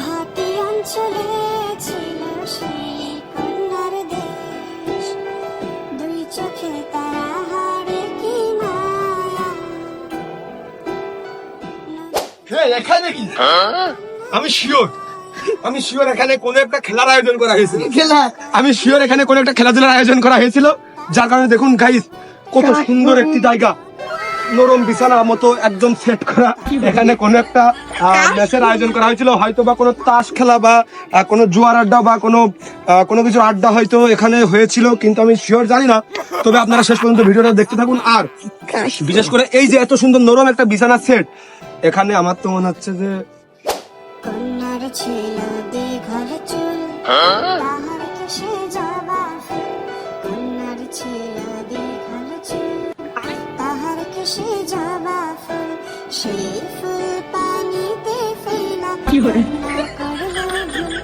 ভাটি অঞ্চলে ছিল সেই কন্যার দেশ। দুই চোখে তারা হারে কি মায়া। হ্যাঁ এখানে কি? আমি শিওর। আমি শিওর এখানে কোনো একটা খেলার আয়োজন করা হয়েছিল। খেলা? আমি শিওর এখানে কোনো একটা খেলাধুলার আয়োজন করা হয়েছিল। যার কারণে দেখুন গাইস কত সুন্দর একটি জায়গা। নরম বিছানার মতো একদম সেট করা। এখানে কোনো একটা ম্যাচের আয়োজন করা হয়েছিল। হয়তো বা কোনো তাস খেলা বা কোনো জুয়ার আড্ডা বা কোনো কোনো কিছু আড্ডা হয়তো এখানে হয়েছিল কিন্তু আমি শিওর জানি না। তবে আপনারা শেষ পর্যন্ত ভিডিওটা দেখতে থাকুন। আর বিশেষ করে এই যে এত সুন্দর নরম একটা বিছানা সেট এখানে আমার তো মনে হচ্ছে যে কন্যার কেশে জবা ফুল সেই ফুল পানিতে ফেলা। কন্যা করল ভুল